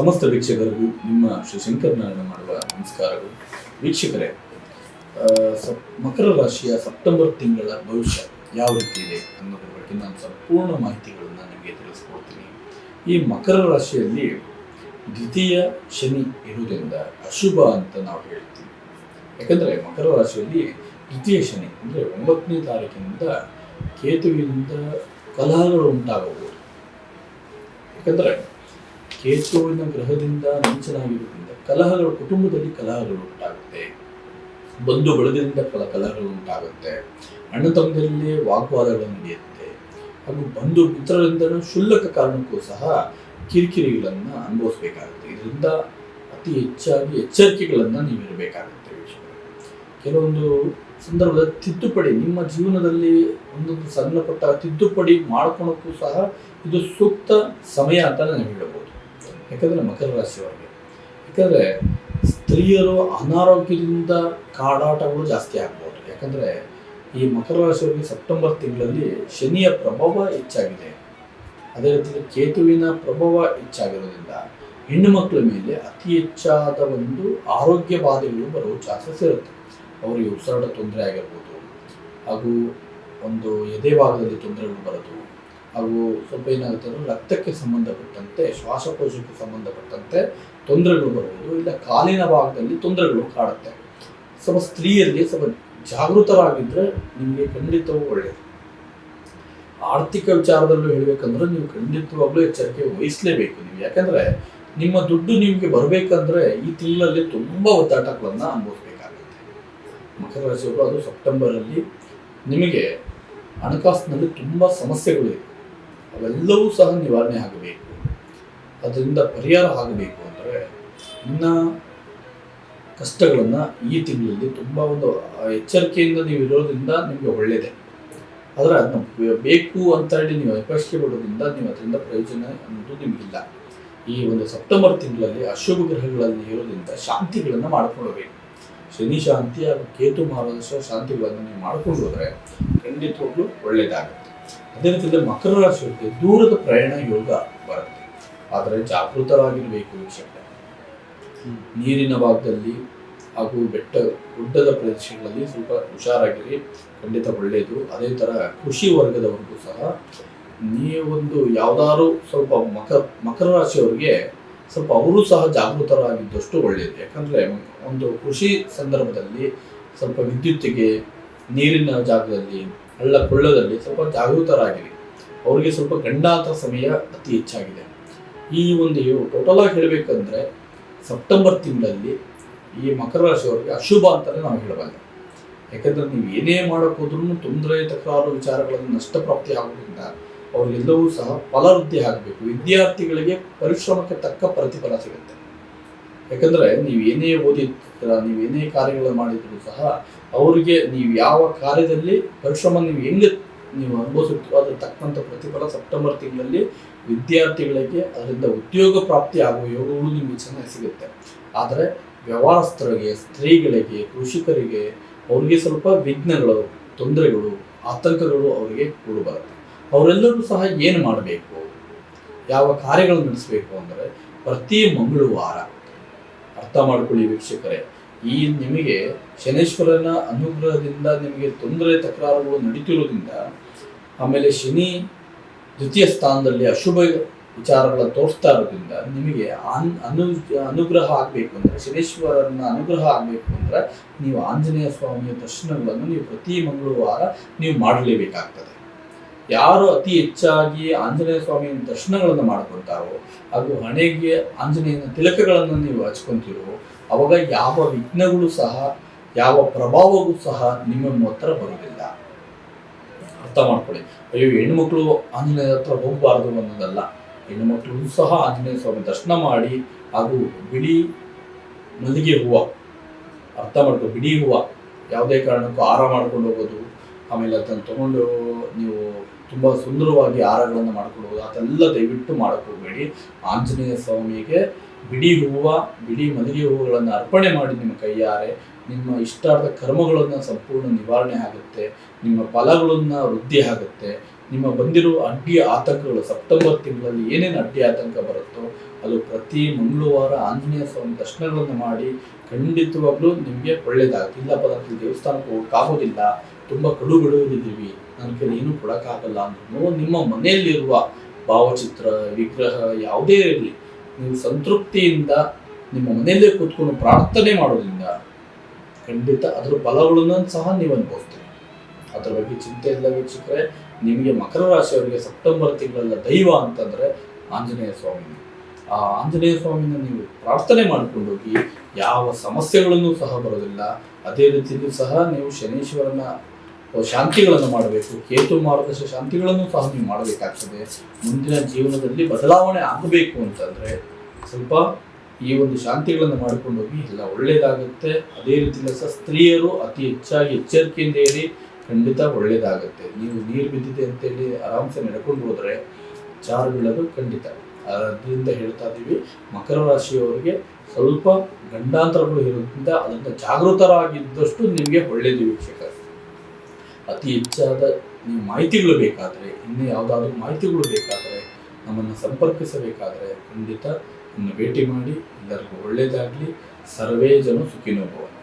ಸಮಸ್ತ ವೀಕ್ಷಕರಿಗೂ ನಿಮ್ಮ ಶ್ರೀ ಶಂಕರನಾರಾಯಣ ಮಾಡುವ ನಮಸ್ಕಾರಗಳು. ವೀಕ್ಷಕರೇ ಮಕರ ರಾಶಿಯ ಸೆಪ್ಟೆಂಬರ್ ತಿಂಗಳ ಭವಿಷ್ಯ ಯಾವ ರೀತಿ ಇದೆ ಅನ್ನೋದ್ರ ಬಗ್ಗೆ ನಾನು ಸಂಪೂರ್ಣ ಮಾಹಿತಿಗಳನ್ನು ನಿಮಗೆ ತಿಳಿಸ್ಕೊಡ್ತೀನಿ. ಈ ಮಕರ ರಾಶಿಯಲ್ಲಿ ದ್ವಿತೀಯ ಶನಿ ಇರುವುದರಿಂದ ಅಶುಭ ಅಂತ ನಾವು ಹೇಳ್ತೀವಿ. ಯಾಕಂದರೆ ಮಕರ ರಾಶಿಯಲ್ಲಿ ದ್ವಿತೀಯ ಶನಿ ಅಂದರೆ ಒಂಬತ್ತನೇ ತಾರೀಕಿನಿಂದ ಕೇತುವಿನಿಂದ ಕಲಹಗಳು ಉಂಟಾಗಬಹುದು. ಯಾಕಂದರೆ ಕೇತುವಿನ ಗ್ರಹದಿಂದ ಮುಂಚನಾಗಿರುವುದರಿಂದ ಕಲಹಗಳು, ಕುಟುಂಬದಲ್ಲಿ ಕಲಹಗಳು ಉಂಟಾಗುತ್ತೆ. ಬಂಧು ಬಳಗದಿಂದ ಕಲ, ಕಲಹಗಳು ಉಂಟಾಗುತ್ತೆ. ಅಣ್ಣ ತಮ್ಮದಲ್ಲಿ ವಾಗ್ವಾದಗಳು ನಡೆಯುತ್ತೆ. ಹಾಗೂ ಬಂಧು ಮಿತ್ರರಿಂದಲೂ ಕ್ಷುಲ್ಲಕ ಕಾರಣಕ್ಕೂ ಸಹ ಕಿರಿಕಿರಿಗಳನ್ನು ಅನುಭವಿಸಬೇಕಾಗುತ್ತೆ. ಇದರಿಂದ ಅತಿ ಹೆಚ್ಚಾಗಿ ಎಚ್ಚರಿಕೆಗಳನ್ನು ನೀವು ಇರಬೇಕಾಗುತ್ತೆ ವೀಕ್ಷಕರೇ. ಕೆಲವೊಂದು ಸಂದರ್ಭದ ತಿದ್ದುಪಡಿ, ನಿಮ್ಮ ಜೀವನದಲ್ಲಿ ಒಂದೊಂದು ಸಣ್ಣ ಪುಟ್ಟ ತಿದ್ದುಪಡಿ ಮಾಡ್ಕೊಳಕ್ಕೂ ಸಹ ಇದು ಸೂಕ್ತ ಸಮಯ ಅಂತ ನಾನು ಹೇಳ್ಬೋದು ಯಾಕಂದರೆ ಮಕರ ರಾಶಿಯವರಿಗೆ. ಯಾಕಂದರೆ ಸ್ತ್ರೀಯರು ಅನಾರೋಗ್ಯದಿಂದ ಕಾಡಾಟಗಳು ಜಾಸ್ತಿ ಆಗ್ಬೋದು. ಯಾಕಂದರೆ ಈ ಮಕರ ರಾಶಿಯವರಿಗೆ ಸೆಪ್ಟೆಂಬರ್ ತಿಂಗಳಲ್ಲಿ ಶನಿಯ ಪ್ರಭಾವ ಹೆಚ್ಚಾಗಿದೆ. ಅದೇ ರೀತಿ ಕೇತುವಿನ ಪ್ರಭಾವ ಹೆಚ್ಚಾಗಿರೋದ್ರಿಂದ ಹೆಣ್ಣು ಮಕ್ಕಳ ಮೇಲೆ ಅತಿ ಹೆಚ್ಚಾದ ಒಂದು ಆರೋಗ್ಯ ಬಾಧೆಗಳು ಬರುವ ಚಾನ್ಸಸ್ ಇರುತ್ತೆ. ಅವರಿಗೆ ಉಸಿರಾಟ ತೊಂದರೆ ಆಗಿರ್ಬೋದು. ಹಾಗೂ ಒಂದು ಎದೆ ಭಾಗದಲ್ಲಿ ತೊಂದರೆಗಳು ಬರೋದು ಹಾಗೂ ಸ್ವಲ್ಪ ಏನಾಗುತ್ತೆ ಅಂದರೆ ರಕ್ತಕ್ಕೆ ಸಂಬಂಧಪಟ್ಟಂತೆ, ಶ್ವಾಸಕೋಶಕ್ಕೆ ಸಂಬಂಧಪಟ್ಟಂತೆ ತೊಂದರೆಗಳು ಬರುವುದು, ಇಲ್ಲ ಕಾಲಿನ ಭಾಗದಲ್ಲಿ ತೊಂದರೆಗಳು ಕಾಡುತ್ತೆ. ಸ್ವಲ್ಪ ಸ್ತ್ರೀಯರಿಗೆ ಸ್ವಲ್ಪ ಜಾಗೃತರಾಗಿದ್ದರೆ ನಿಮಗೆ ಖಂಡಿತವೂ ಒಳ್ಳೆಯದು ಆರ್ಥಿಕ ವಿಚಾರದಲ್ಲೂ ಹೇಳಬೇಕಂದ್ರೆ ನೀವು ಖಂಡಿತವಾಗ್ಲೂ ಎಚ್ಚರಿಕೆ ವಹಿಸಲೇಬೇಕು ನೀವು. ಯಾಕಂದರೆ ನಿಮ್ಮ ದುಡ್ಡು ನಿಮಗೆ ಬರಬೇಕಂದ್ರೆ ಈ ತಿಂಗಳಲ್ಲಿ ತುಂಬ ಒದ್ದಾಟಗಳನ್ನು ಅನುಭವಿಸಬೇಕಾಗುತ್ತೆ. ಮಕರ ರಾಶಿಯವರು ಅದು ಸೆಪ್ಟೆಂಬರಲ್ಲಿ ನಿಮಗೆ ಹಣಕಾಸಿನಲ್ಲಿ ತುಂಬ ಸಮಸ್ಯೆಗಳಿವೆ. ಅವೆಲ್ಲವೂ ಸಹ ನಿವಾರಣೆ ಆಗಬೇಕು. ಅದರಿಂದ ಪರಿಹಾರ ಆಗಬೇಕು ಅಂದರೆ ಇನ್ನು ಕಷ್ಟಗಳನ್ನು ಈ ತಿಂಗಳಲ್ಲಿ ತುಂಬ ಒಂದು ಎಚ್ಚರಿಕೆಯಿಂದ ನೀವು ಇರೋದ್ರಿಂದ ನಿಮಗೆ ಒಳ್ಳೆಯದೇ ಆದರೆ ಅದನ್ನ ಬೇಕು ಅಂತ ಹೇಳಿ ನೀವು ಅಪೇಕ್ಷೆ ಪಡೋದ್ರಿಂದ ನೀವು ಅದರಿಂದ ಪ್ರಯೋಜನ ಅನ್ನೋದು ನಿಮಗಿಲ್ಲ. ಈ ಒಂದು ಸೆಪ್ಟೆಂಬರ್ ತಿಂಗಳಲ್ಲಿ ಅಶುಭ ಗ್ರಹಗಳಲ್ಲಿ ಇರೋದ್ರಿಂದ ಶಾಂತಿಗಳನ್ನು ಮಾಡಿಕೊಳ್ಬೇಕು ಶನಿ ಶಾಂತಿ ಹಾಗೂ ಕೇತು ಮಹಾರಾಜ ಶಾಂತಿಗಳನ್ನು ನೀವು ಮಾಡಿಕೊಂಡು ಹೋದರೆ ಖಂಡಿತವಾಗ್ಲೂ ಒಳ್ಳೆಯದಾಗುತ್ತೆ ಅದೇ ರೀತಿಯಲ್ಲಿ ಮಕರ ರಾಶಿಯವರಿಗೆ ದೂರದ ಪ್ರಯಾಣ ಯೋಗ ಬರುತ್ತೆ. ಆದರೆ ಜಾಗೃತರಾಗಿರಬೇಕು ವೀಕ್ಷಕ ನೀರಿನ ಭಾಗದಲ್ಲಿ ಹಾಗೂ ಬೆಟ್ಟ, ಗುಡ್ಡದ ಪ್ರದೇಶಗಳಲ್ಲಿ ಸ್ವಲ್ಪ ಹುಷಾರಾಗಿರಿ. ಖಂಡಿತ ಒಳ್ಳೆಯದು ಅದೇ ಥರ ಕೃಷಿ ವರ್ಗದವರಿಗೂ ಸಹ ನೀವೊಂದು ಯಾವ್ದಾದ್ರು ಸ್ವಲ್ಪ ಮಕರ ಮಕರ ರಾಶಿಯವರಿಗೆ ಸ್ವಲ್ಪ ಅವರು ಸಹ ಜಾಗೃತರಾಗಿದ್ದಷ್ಟು ಒಳ್ಳೆಯದು ಯಾಕಂದರೆ ಒಂದು ಕೃಷಿ ಸಂದರ್ಭದಲ್ಲಿ ಸ್ವಲ್ಪ ವಿದ್ಯುತ್ತಿಗೆ, ನೀರಿನ ಜಾಗದಲ್ಲಿ ಹಳ್ಳ ಕೊಳ್ಳದಲ್ಲಿ ಸ್ವಲ್ಪ ಜಾಗೃತರಾಗಿರಿ. ಅವರಿಗೆ ಸ್ವಲ್ಪ ಗಂಡಾಂತ ಸಮಯ ಅತಿ ಹೆಚ್ಚಾಗಿದೆ. ಈ ಒಂದು ಟೋಟಲ್ ಆಗಿ ಹೇಳಬೇಕಂದ್ರೆ ಸೆಪ್ಟೆಂಬರ್ ತಿಂಗಳಲ್ಲಿ ಈ ಮಕರ ರಾಶಿಯವರಿಗೆ ಅಶುಭ ಅಂತಲೇ ನಾವು ಹೇಳಬಲ್ಲೆ. ಯಾಕಂದ್ರೆ ನೀವು ಏನೇ ಮಾಡೋಕ್ಕೋದ್ರೂ ತೊಂದರೆ, ತಕರಾರು, ವಿಚಾರಗಳನ್ನು ನಷ್ಟಪ್ರಾಪ್ತಿ ಆಗೋದ್ರಿಂದ ಅವ್ರಿಗೆಲ್ಲವೂ ಸಹ ಫಲವೃದ್ಧಿ ಆಗಬೇಕು. ವಿದ್ಯಾರ್ಥಿಗಳಿಗೆ ಪರಿಶ್ರಮಕ್ಕೆ ತಕ್ಕ ಪ್ರತಿಫಲ ಸಿಗುತ್ತೆ. ಯಾಕಂದ್ರೆ ನೀವು ಏನೇ ಓದಿರ್ತೀರ, ನೀವು ಏನೇ ಕಾರ್ಯಗಳನ್ನು ಮಾಡಿದ್ರು ಸಹ ಅವರಿಗೆ ನೀವು ಯಾವ ಕಾರ್ಯದಲ್ಲಿ ಪರಿಶ್ರಮ ನೀವು ಹೆಂಗೆ ನೀವು ಅನುಭವಿಸುತ್ತೋ ಅದ್ರ ತಕ್ಕಂಥ ಪ್ರತಿಫಲ ಸೆಪ್ಟೆಂಬರ್ ತಿಂಗಳಲ್ಲಿ ವಿದ್ಯಾರ್ಥಿಗಳಿಗೆ ಅದರಿಂದ ಉದ್ಯೋಗ ಪ್ರಾಪ್ತಿ ಆಗುವ ಯೋಗಗಳು ನಿಮಗೆ ಚೆನ್ನಾಗಿ ಸಿಗುತ್ತೆ. ಆದರೆ ವ್ಯವಹಾರಸ್ಥರಿಗೆ ಸ್ತ್ರೀಗಳಿಗೆ, ಕೃಷಿಕರಿಗೆ ಅವ್ರಿಗೆ ಸ್ವಲ್ಪ ವಿಘ್ನಗಳು, ತೊಂದರೆಗಳು, ಆತಂಕಗಳು ಅವರಿಗೆ ಕೂಡು ಬರುತ್ತೆ. ಅವರೆಲ್ಲರೂ ಸಹ ಏನು ಮಾಡಬೇಕು? ಯಾವ ಕಾರ್ಯಗಳನ್ನು ನಡೆಸಬೇಕು ಅಂದರೆ ಪ್ರತಿ ಮಂಗಳವಾರ ಅರ್ಥ ಮಾಡ್ಕೊಳ್ಳಿ ವೀಕ್ಷಕರೇ. ಈ ನಿಮಗೆ ಶನೇಶ್ವರನ ಅನುಗ್ರಹದಿಂದ ನಿಮಗೆ ತೊಂದರೆ, ತಕರಾರುಗಳು ನಡೀತಿರೋದ್ರಿಂದ, ಆಮೇಲೆ ಶನಿ ದ್ವಿತೀಯ ಸ್ಥಾನದಲ್ಲಿ ಅಶುಭ ವಿಚಾರಗಳ ತೋರಿಸ್ತಾ ಇರೋದ್ರಿಂದ ನಿಮಗೆ ಅನ್ ಅನು ಅನುಗ್ರಹ ಆಗಬೇಕು ಅಂದರೆ, ಶನೇಶ್ವರನ ಅನುಗ್ರಹ ಆಗಬೇಕು ಅಂದರೆ, ನೀವು ಆಂಜನೇಯ ಸ್ವಾಮಿಯ ದರ್ಶನಗಳನ್ನು ನೀವು ಪ್ರತಿ ಮಂಗಳವಾರ ನೀವು ಮಾಡಲೇಬೇಕಾಗ್ತದೆ. ಯಾರು ಅತಿ ಹೆಚ್ಚಾಗಿ ಆಂಜನೇಯ ಸ್ವಾಮಿಯ ದರ್ಶನಗಳನ್ನು ಮಾಡ್ಕೊಳ್ತಾರೋ ಹಾಗೂ ಹಣೆಗೆ ಆಂಜನೇಯನ ತಿಲಕಗಳನ್ನು ನೀವು ಹಚ್ಕೊಂತೀರೋ, ಅವಾಗ ಯಾವ ವಿಘ್ನಗಳು ಸಹ, ಯಾವ ಪ್ರಭಾವವೂ ಸಹ ನಿಮ್ಮ ಹತ್ರ ಬರುವುದಿಲ್ಲ. ಅರ್ಥ ಮಾಡ್ಕೊಳ್ಳಿ. ಅಯ್ಯೋ ಹೆಣ್ಮಕ್ಳು ಆಂಜನೇಯ ಹತ್ರ ಹೋಗಬಾರ್ದು ಅನ್ನೋದಲ್ಲ. ಹೆಣ್ಣುಮಕ್ಕಳು ಸಹ ಆಂಜನೇಯ ಸ್ವಾಮಿ ದರ್ಶನ ಮಾಡಿ, ಹಾಗೂ ಬಿಳಿ ಮಲ್ಲಿಗೆ ಹೂವು, ಅರ್ಥ ಮಾಡ್ಕೊ ಬಿಡಿ ಹೂವು ಯಾವುದೇ ಕಾರಣಕ್ಕೂ ಆರ ಮಾಡ್ಕೊಂಡು ಹೋಗೋದು ಆಮೇಲೆ ಅದನ್ನು ತಗೊಂಡು ನೀವು ತುಂಬ ಸುಂದರವಾಗಿ ಹಾರಗಳನ್ನು ಮಾಡ್ಕೊಂಡು ಹೋಗೋದು ಅದೆಲ್ಲ ದಯವಿಟ್ಟು ಮಾಡಕ್ಕೆ ಹೋಗಬೇಡಿ ಆಂಜನೇಯ ಸ್ವಾಮಿಗೆ ಬಿಡಿ ಹೂವು ಬಿಡಿ ಮಲ್ಲಿಗೆ ಹೂವುಗಳನ್ನು ಅರ್ಪಣೆ ಮಾಡಿ ನಿಮ್ಮ ಕೈಯಾರೆ ನಿಮ್ಮ ಇಷ್ಟಾರ್ಥ ಕರ್ಮಗಳನ್ನು ಸಂಪೂರ್ಣ ನಿವಾರಣೆ ಆಗುತ್ತೆ. ನಿಮ್ಮ ಫಲಗಳನ್ನು ವೃದ್ಧಿ ಆಗುತ್ತೆ. ನಿಮ್ಮ ಬಂದಿರೋ ಅಡ್ಡಿ ಆತಂಕಗಳು ಸೆಪ್ಟೆಂಬರ್ ತಿಂಗಳಲ್ಲಿ ಏನೇನು ಅಡ್ಡಿ ಆತಂಕ ಬರುತ್ತೋ ಅದು ಪ್ರತಿ ಮಂಗಳವಾರ ಆಂಜನೇಯ ಸ್ವಾಮಿ ದರ್ಶನಗಳನ್ನು ಮಾಡಿ ಖಂಡಿತವಾಗ್ಲೂ ನಿಮಗೆ ಒಳ್ಳೇದಾಗುತ್ತೆ. ಇಲ್ಲಪ್ಪ ನನಗೆ ದೇವಸ್ಥಾನಕ್ಕೆ ಹೋಗೋಕ್ಕಾಗೋದಿಲ್ಲ ತುಂಬ ಕಡು ಬಡವರಿದ್ದೀವಿ ನನ್ನ ಕೈಲಿ ಏನೂ ಕೊಡೋಕ್ಕಾಗಲ್ಲ ಅಂದ್ರೂ ನಿಮ್ಮ ಮನೆಯಲ್ಲಿರುವ ಭಾವಚಿತ್ರ, ವಿಗ್ರಹ ಯಾವುದೇ ಇರಲಿ, ನೀವು ಸಂತೃಪ್ತಿಯಿಂದ ನಿಮ್ಮ ಮನೆಯಲ್ಲೇ ಕೂತ್ಕೊಂಡು ಪ್ರಾರ್ಥನೆ ಮಾಡೋದ್ರಿಂದ ಖಂಡಿತ ಅದರ ಫಲಗಳನ್ನು ಸಹ ನೀವು ಅನುಭವಿಸ್ತೀರಿ. ಅದರ ಬಗ್ಗೆ ಚಿಂತೆ ಇಲ್ಲ ವೀಕ್ಷಕರೇ, ನಿಮಗೆ ಮಕರ ರಾಶಿಯವರಿಗೆ ಸೆಪ್ಟೆಂಬರ್ ತಿಂಗಳಲ್ಲ ದೈವ ಅಂತಂದ್ರೆ ಆಂಜನೇಯ ಸ್ವಾಮಿ. ಆ ಆಂಜನೇಯ ಸ್ವಾಮಿನ ನೀವು ಪ್ರಾರ್ಥನೆ ಮಾಡಿಕೊಂಡೋಗಿ ಯಾವ ಸಮಸ್ಯೆಗಳನ್ನು ಸಹ ಬರೋದಿಲ್ಲ. ಅದೇ ರೀತಿಯಲ್ಲೂ ಸಹ ನೀವು ಶನೀಶ್ವರನ ಶಾಂತಿಗಳನ್ನು ಮಾಡಬೇಕು. ಕೇತು ಮಾರ್ಗದರ್ಶ ಶಾಂತಿಗಳನ್ನು ಸಹ ನೀವು ಮಾಡಬೇಕಾಗ್ತದೆ. ಮುಂದಿನ ಜೀವನದಲ್ಲಿ ಬದಲಾವಣೆ ಆಗಬೇಕು ಅಂತಂದ್ರೆ ಸ್ವಲ್ಪ ಈ ಒಂದು ಶಾಂತಿಗಳನ್ನು ಮಾಡಿಕೊಂಡೋಗಿ ಹೋಗಿ ಎಲ್ಲ ಒಳ್ಳೇದಾಗುತ್ತೆ. ಅದೇ ರೀತಿಯಲ್ಲಿ ಸಹ ಸ್ತ್ರೀಯರು ಅತಿ ಹೆಚ್ಚಾಗಿ ಎಚ್ಚರಿಕೆಯಿಂದ ಹೇಳಿ ಖಂಡಿತ ಒಳ್ಳೆಯದಾಗುತ್ತೆ ನೀವು ನೀರು ಬಿದ್ದಿದೆ ಅಂತೇಳಿ ಆರಾಮ್ಸೆ ನಡ್ಕೊಂಡು ಹೋದರೆ ಜಾರು ಬೀಳೋದು ಖಂಡಿತ. ಅದರಿಂದ ಹೇಳ್ತಾ ಇದ್ದೀವಿ, ಮಕರ ರಾಶಿಯವರಿಗೆ ಸ್ವಲ್ಪ ಗಂಡಾಂತರಗಳು ಇರೋದ್ರಿಂದ ಅದರಿಂದ ಜಾಗೃತರಾಗಿದ್ದಷ್ಟು ನಿಮಗೆ ಒಳ್ಳೆಯದು ವೀಕ್ಷಕ ಅತಿ ಹೆಚ್ಚಾದ ನೀವು ಮಾಹಿತಿಗಳು ಬೇಕಾದರೆ, ಇನ್ನೂ ಯಾವುದಾದ್ರೂ ಮಾಹಿತಿಗಳು ಬೇಕಾದರೆ ನಮ್ಮನ್ನು ಸಂಪರ್ಕಿಸಬೇಕಾದರೆ ಖಂಡಿತ ನನ್ನ ಭೇಟಿ ಮಾಡಿ, ಎಲ್ಲರಿಗೂ ಒಳ್ಳೆಯದಾಗಲಿ. ಸರ್ವೇ ಜನ ಸುಖಿನೋ ಭವಂತು